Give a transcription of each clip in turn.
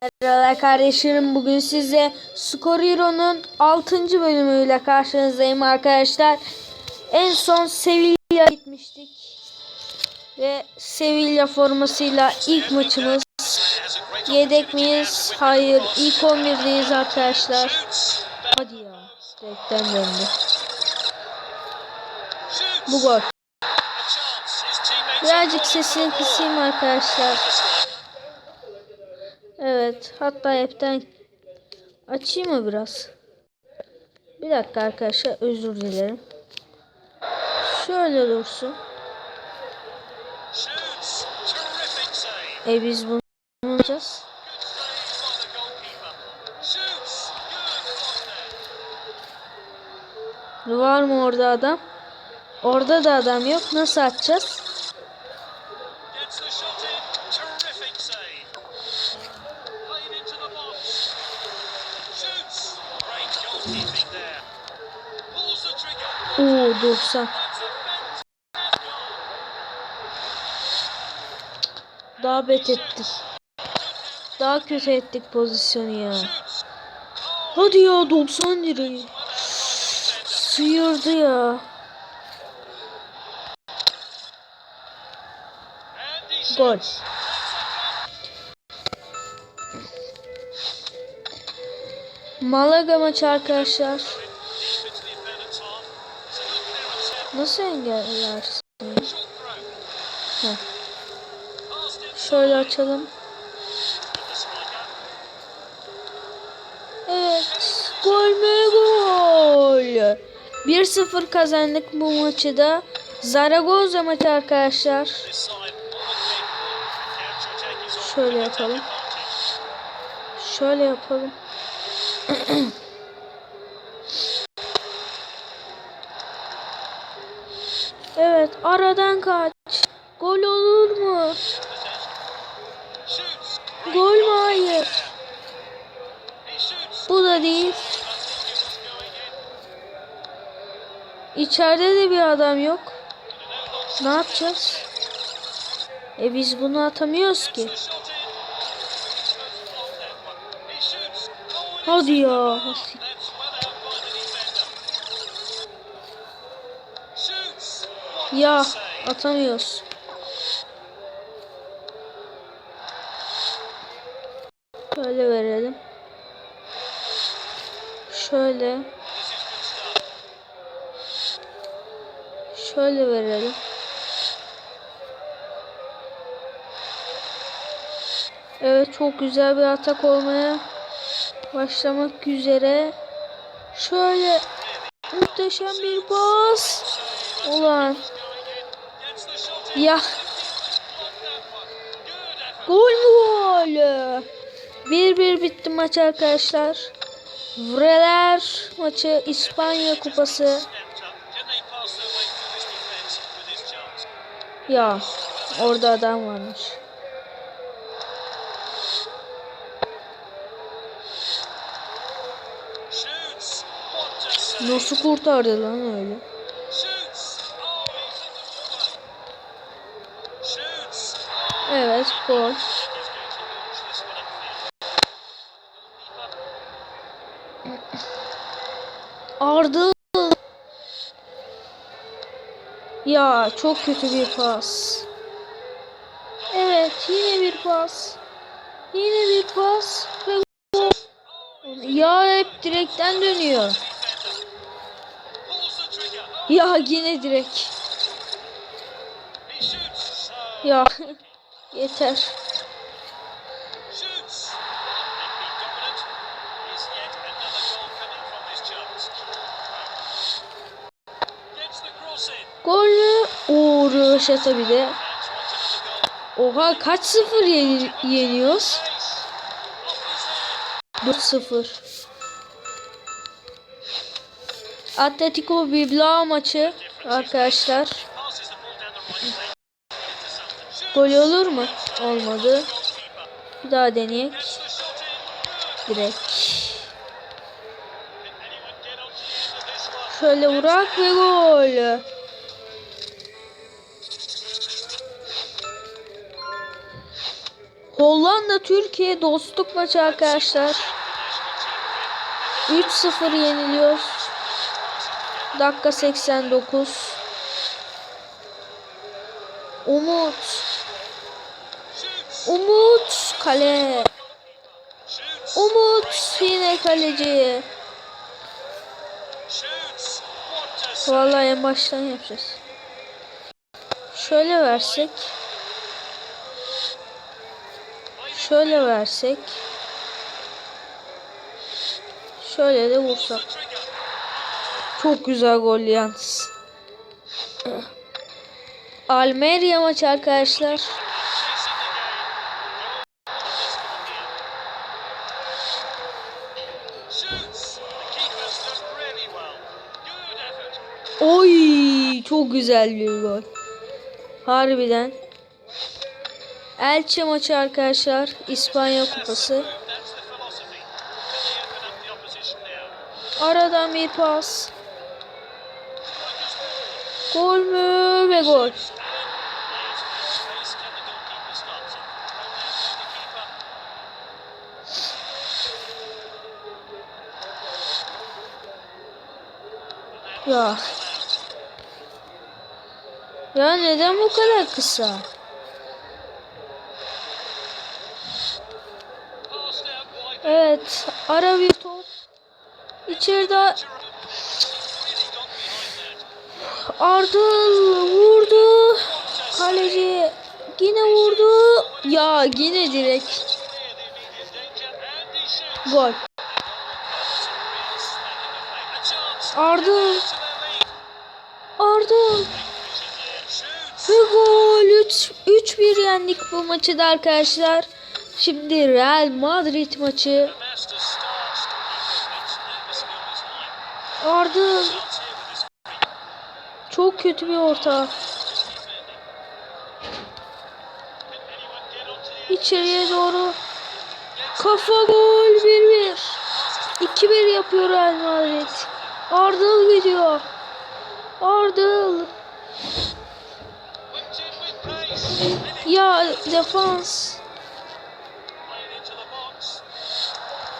Merhaba kardeşlerim bugün size Skor Hero'nun 6. bölümüyle karşınızdayım arkadaşlar. En son Sevilla gitmiştik. Ve Sevilla formasıyla ilk maçımız. Yedek miyiz? Hayır. İlk 11'deyiz arkadaşlar. Hadi ya. Direkten döndü. Bu gol. Birazcık sesini kısayım arkadaşlar. Evet. Hatta hepten açayım mı biraz? Bir dakika arkadaşlar. Özür dilerim. Şöyle dursun. E biz bunu yapacağız. Var mı orada adam? Orada da adam yok. Nasıl atacağız? Oo 90. That's a fantastic goal. Daha bet ettik. Daha kötü ettik pozisyonu ya. Hadi ya 90 lirayı. Sıyırdı ya. Gol. Malaga maçı arkadaşlar. Nasıl engellersin? Heh. Şöyle açalım. Evet. Gol mü gol? 1-0 kazandık bu maçı da. Zaragoza maçı arkadaşlar. Şöyle yapalım. Şöyle yapalım. aradan kaç. Gol olur mu? Gol mü? Hayır. Bu da değil. İçeride de bir adam yok. Ne yapacağız? E biz bunu atamıyoruz ki. Hadi ya. that's Ya atamıyoruz. Şöyle verelim. Şöyle. Şöyle verelim. Evet çok güzel bir atak olmaya başlamak üzere. Şöyle muhteşem bir pas. Ulan ya gol gol? 1-1 bitti maç arkadaşlar. Vreler maçı İspanya kupası. Ya orada adam varmış. Nasıl kurtardı lan öyle? Evet upfield. Arda. Ya çok kötü bir pas. Evet yine bir pas. Yine bir pas. Ya hep direkten dönüyor. Ya yine direkt. Ya yeter. shoots. They've been dominant. Is yet another goal coming from this chance? Gets the cross in. Gol mü? Oo röveşata bir de. Oha kaç sıfır yeni- yeniyoruz? Pace. Off his head. 4-0. Atletico Bilbao maçı arkadaşlar. Gol olur mu? Olmadı. Bir daha deneyek. Direkt. Şöyle vurak ve gol. Hollanda Türkiye dostluk maçı arkadaşlar. 3-0 yeniliyor. Dakika 89. Umut. Umut kale. Umut yine kaleci. Vallahi en baştan yapacağız. Şöyle versek. Şöyle versek. Şöyle de vursak. Çok güzel gol yalnız. Almeria maçı arkadaşlar. Oy çok güzel bir gol. Harbiden. Elche maçı arkadaşlar. İspanya kupası. Aradan bir pas. Gol mü ve gol. Ya. Ya neden bu kadar kısa? Evet, ara bir top. İçeride Ardıl vurdu. Kaleci yine vurdu. Ya yine direkt gol. Ardıl. Ardıl. Gol 3 3-1 yendik bu maçı da arkadaşlar. Şimdi Real Madrid maçı. Ardıl çok kötü bir orta. İçeriye doğru. Kafa gol 1-1. 2-1 yapıyor Real Madrid. Ardıl gidiyor. Ardıl. Ya defans.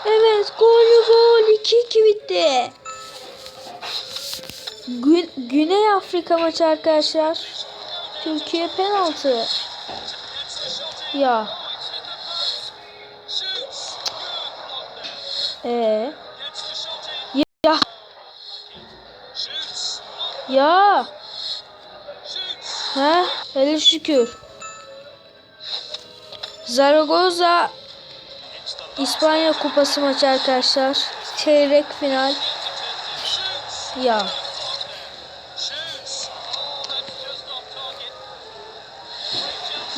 Evet gol gol 2-2 bitti. Gün, Güney Afrika maçı arkadaşlar. Türkiye penaltı. Ya. Ee. Ya. Ya. Ha, hele şükür. Zaragoza İspanya Kupası maçı arkadaşlar. Çeyrek final. Ya.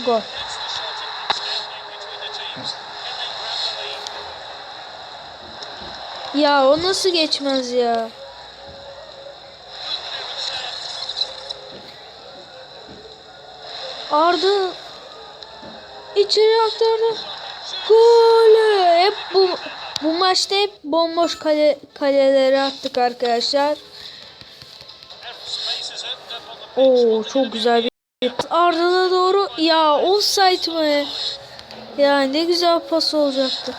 Gol. Ya o nasıl geçmez ya? Arda içeri aktardı. Gol! Hep bu bu maçta hep bomboş kale kaleleri attık arkadaşlar. Oo çok güzel bir Arda'da doğru ya offside mı? Ya ne güzel pas olacaktı.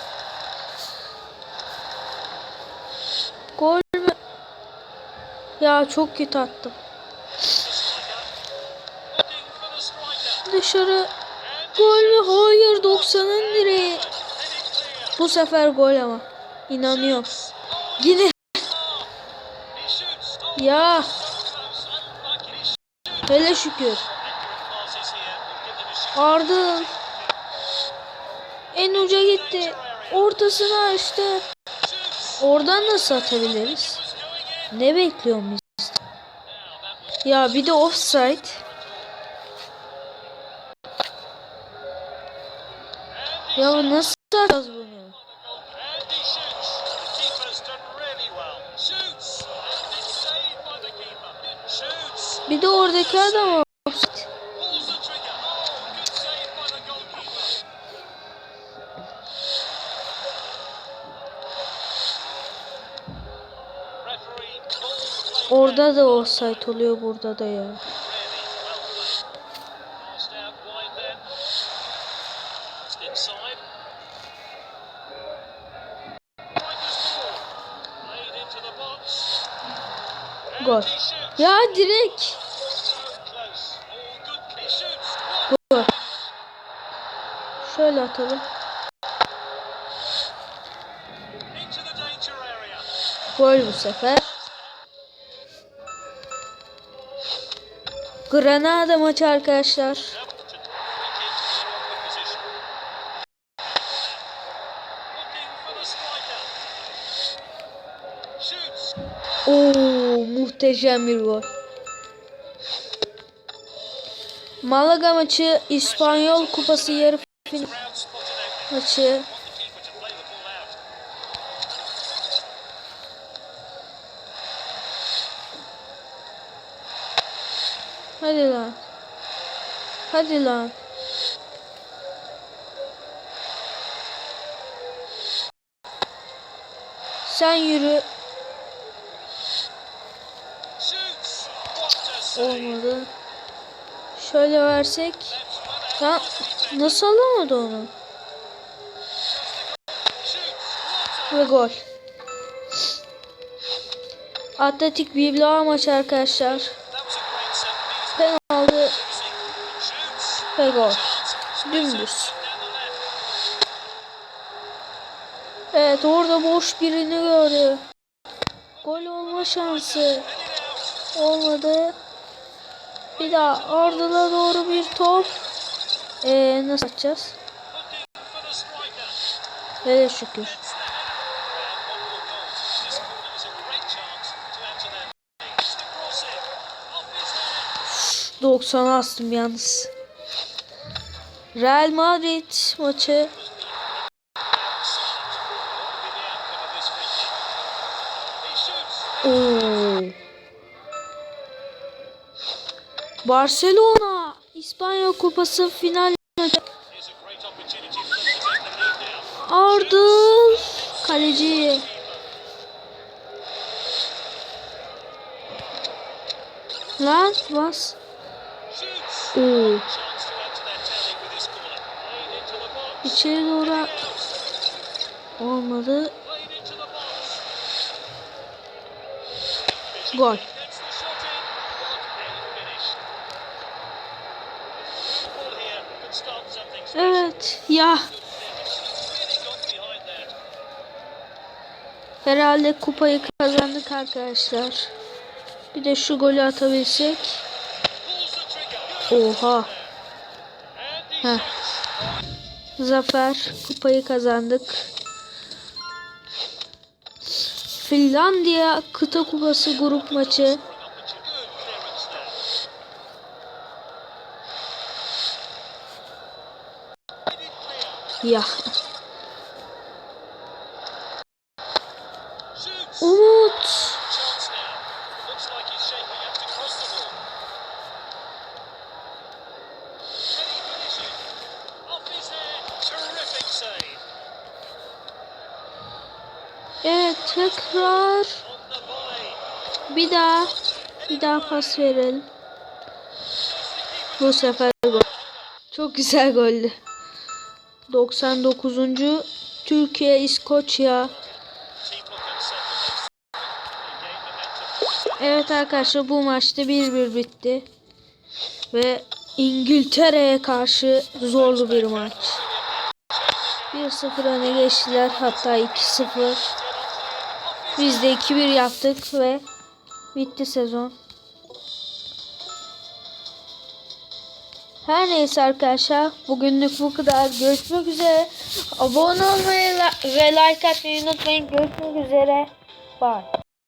Gol mü? Ya çok kötü attım. Dışarı gol mü? Hayır 90'ın direği. Bu sefer gol ama. İnanıyorum. Yine ya hele şükür. Ardıl en uca gitti. Ortasını açtı. Oradan nasıl atabiliriz? Ne bekliyorum biz? Ya bir de offside. Ya nasıl atacağız bunu? Bir de oradaki adam offside. Orada da offside oluyor burada da ya. Gol. Ya direkt. Gol. Şöyle atalım. Gol bu sefer. Granada maçı arkadaşlar. Muhteşem bir gol. Malaga maçı İspanyol Kupası yarı final maçı. Hadi lan. Hadi lan. Sen yürü. Olmadı. Şöyle versek. Ha, nasıl alamadı onu? Ve gol. Atletik Bilbao maçı arkadaşlar. Penaltı ve gol. Dümdüz. Evet orada boş birini gördü. Gol olma şansı. Olmadı. Bir daha ardına doğru bir top. Ee, nasıl atacağız? Hele şükür. It's the header. And one more Barcelona İspanya Kupası final. Ardıl kaleci. Lan bas. Oo. Chance to add to ya herhalde kupayı kazandık arkadaşlar. Bir de şu golü atabilsek. Oha. Heh. Zafer kupayı kazandık. Finlandiya kıta kupası grup maçı. Terrific save. Evet tekrar bir daha bir daha pas verelim. Bu sefer gol. Çok güzel goldü. 99. Türkiye İskoçya. Evet arkadaşlar bu maçta 1-1 bitti. Ve İngiltere'ye karşı zorlu bir maç. 1-0 öne geçtiler hatta 2-0. Biz de 2-1 yaptık ve bitti sezon. Her neyse arkadaşlar bugünlük bu kadar. Görüşmek üzere. Abone olmayı ve like atmayı unutmayın. Görüşmek üzere. Bye.